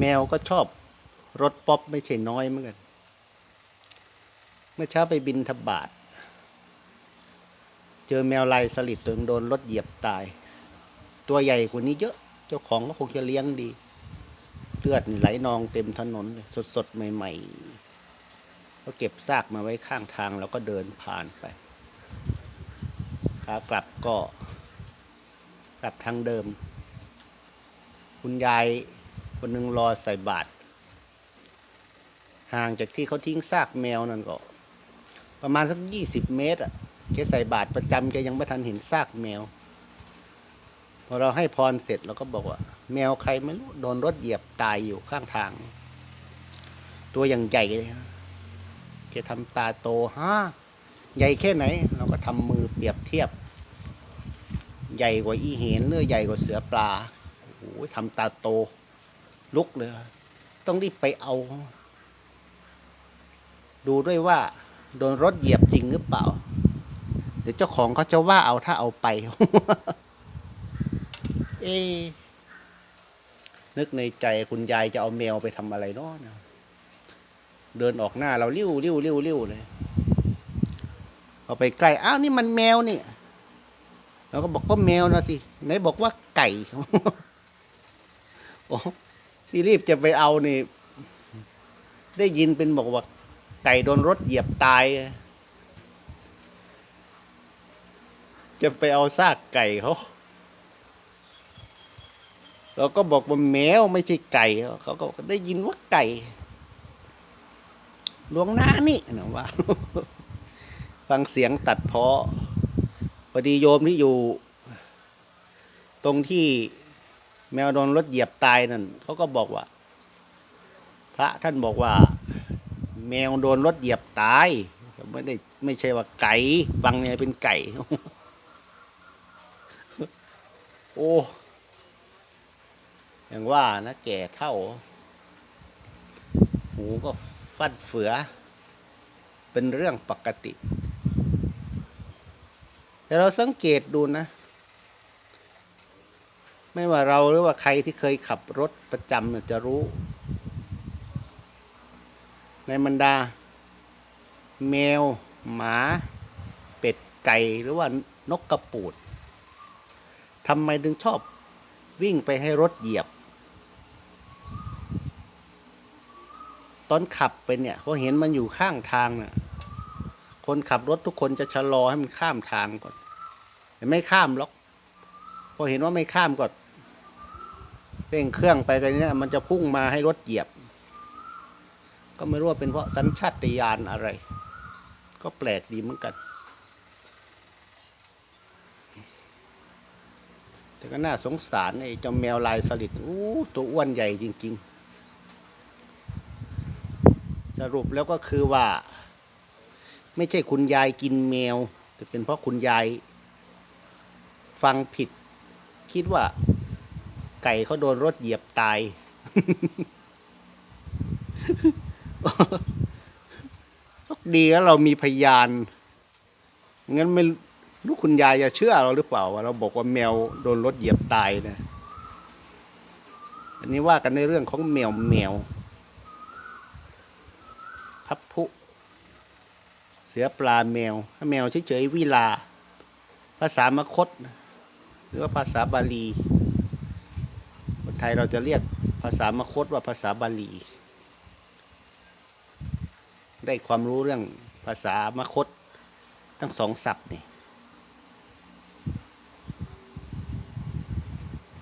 แมวก็ชอบรถป๊อปไม่ใช่น้อยเหมือนกัน เมื่อเช้าไปบินทบาท เจอแมวลายสลิดตัวโดนรถเหยียบตาย ตัวใหญ่กว่านี้เยอะ เจ้าของก็คงจะเลี้ยงดี เลือดไหลนองเต็มถนนเลยสดๆ ใหม่ ๆ ก็เก็บซากมาไว้ข้างทางแล้วก็เดินผ่านไปขากลับก็กลับทางเดิม คุณยาย คนหนึ่งรอใส่บาตรห่างจากที่เขาทิ้งซากแมวนั่นก็ ประมาณสักยี่สิบเมตรอะแกใส่บาตรประจำแกยังไม่ทันเห็นซากแมว พอเราให้พรเสร็จเราก็บอกว่า แมวใครไม่รู้โดนรถเหยียบตายอยู่ข้างทาง ตัวอย่างใหญ่เลยแกทำตาโตฮะใหญ่แค่ไหน เราก็ทำมือเปรียบเทียบ ใหญ่กว่าอีเห็นหรือใหญ่กว่าเสือปลาโอ้โหทำตาโต ลุกเลย ต้องรีบไปเอา ดูด้วยว่า โดนรถเหยียบจริงหรือเปล่า เดี๋ยวเจ้าของเขาจะว่าเอาถ้าเอาไป เอ๊ะนึกในใจคุณยายจะเอาแมวไปทำอะไรเนาะเนี่ยเดินออกหน้าเราลิ้วลิ้วลิ้วลิ้วเลยเอาไปใกล้อ้าวนี่มันแมวนี่เราก็บอกก็แมวนะสิไหนบอกว่าไก่โอ้ ที่รีบจะไปเอานี่ ได้ยินเป็นบอกว่า ไก่โดนรถเหยียบตาย จะไปเอาซากไก่เขาเราก็บอกว่าแมวไม่ใช่ไก่ เขาก็ได้ยินว่าไก่หลวงหน้านี่นะว่า ฟังเสียงตัดเพาะพอดีโยมที่อยู่ ตรงที่ แมวโดนรถเหยียบตายนั่นเขาก็บอกว่า พระท่านบอกว่า แมวโดนรถเหยียบตายไม่ได้ไม่ใช่ว่าไก่ฟังเนี่ยเป็นไก่ โอ้อย่างว่านะแก่เท่า หูก็ฟัดเฟือ เป็นเรื่องปกติ แต่เราสังเกตดูนะ ไม่ว่าเราหรือว่าใครที่เคยขับรถประจำเนี่ยจะรู้ ในบรรดา แมว หมา เป็ดไก่หรือว่านกกระปูดทำไมถึงชอบวิ่งไปให้รถเหยียบ ตอนขับไปเนี่ยพอเห็นมันอยู่ข้างทางน่ะคนขับรถทุกคนจะชะลอให้มันข้ามทางก่อน แต่ไม่ข้ามหรอก พอเห็นว่าไม่ข้ามก็ เร่งเครื่องไปกันเนี่ยมันจะพุ่งมาให้รถเหยียบ ก็ไม่รู้ว่าเป็นเพราะสัญชาตญาณอะไร ก็แปลกดีเหมือนกัน แต่ก็น่าสงสารไอ้เจ้าแมวลายสลิดอู้ตัวอ้วนใหญ่จริง ๆ สรุปแล้วก็คือว่า ไม่ใช่คุณยายกินแมว แต่เป็นเพราะคุณยายฟังผิดคิดว่า ไก่เขาโดนรถเหยียบตาย ดีแล้วเรามีพยาน งั้นไม่รู้คุณยายจะเชื่อเราหรือเปล่าว่าเราบอกว่าแมวโดนรถเหยียบตายนะ อันนี้ว่ากันในเรื่องของแมวแมว พับพุ เสือปลาแมว ถ้าแมวเฉยๆวิลา ภาษามคต หรือว่าภาษาบาลี ยเราจะเรียกภาษามคตว่าภาษาบาลี ได้ความรู้เรื่องภาษามคตทั้งสองศัพท์นี่